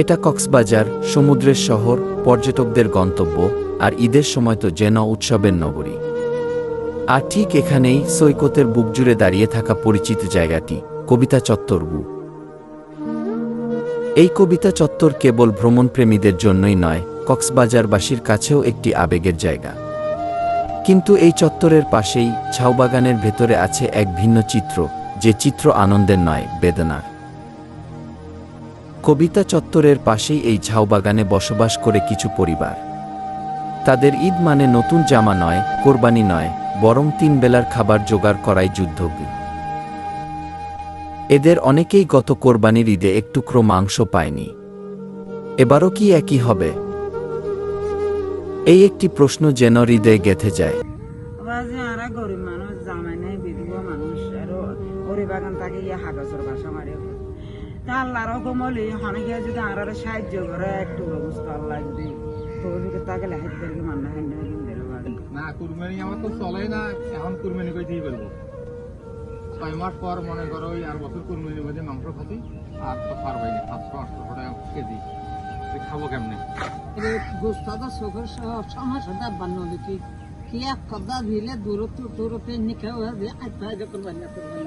এটা কক্সবাজার, সমুদ্রের শহর, পর্যটকদের গন্তব্য, আর ঈদের সময় তো যেন উৎসবের নগরী। আর ঠিক এখানেই সৈকতের বুক জুড়ে দাঁড়িয়ে থাকা পরিচিত জায়গাটি, কবিতা চত্বরবু এই কবিতা চত্বর কেবল ভ্রমণপ্রেমীদের জন্যই নয়, কক্সবাজারবাসীর কাছেও একটি আবেগের জায়গা। কিন্তু এই চত্বরের পাশেই ছাউবাগানের ভেতরে আছে এক ভিন্ন চিত্র, যে চিত্র আনন্দের নয়, বেদনার। কবিতা চত্বরের পাশেই এই ঝাউবাগানে বসবাস করে কিছু পরিবার। তাদের ঈদ মানে নতুন জামা নয়, কোরবানি নয়, বরং তিন বেলার খাবার জোগাড় করাই যুদ্ধ এদের অনেকেই গত কোরবানির ঈদে একটু মাংস পায়নি। এবারও কি একই হবে? এই একটি প্রশ্ন যেন হৃদয়ে গেথে যায়। মানুষ, জামাই নাই, বিধবা মানুষ, আর ওরি তাকে ইয়ে হাগজের বাসা মারি। আল্লাহর কমলি অনেকে যদি আর সাহায্য করে একটু অবস্থা আল্লাহ যদি তৌফিকে তাকে মান্না না দিন না কুরবানি আমার তো চলে না এখন কুরবানি করে দিয়ে ফেলব ছয় মাস পর মনে করো ওই আর বছর কুরবানির মধ্যে মাংস খাচ্ছি আর তো পারবাই না পাঁচশো আটশো টাকা কেজি। তো খাব কেমনে? গোস্তাদা চোখের সমস্যাটা বান্ন দেখি। কি এক দিলে দূরত্ব দূরত্বে নিখে করবেন।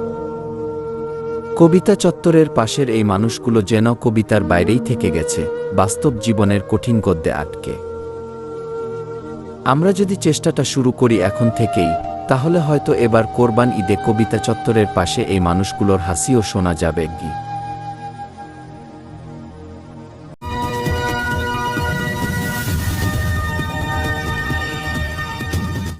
কবিতা চত্বরের পাশের এই মানুষগুলো যেন কবিতার বাইরেই থেকে গেছে, বাস্তব জীবনের কঠিন গদ্যে আটকে। আমরা যদি চেষ্টাটা শুরু করি এখন থেকেই, তাহলে হয়তো এবার কোরবান ঈদে কবিতা চত্বরের পাশে এই মানুষগুলোর হাসিও শোনা যাবে কি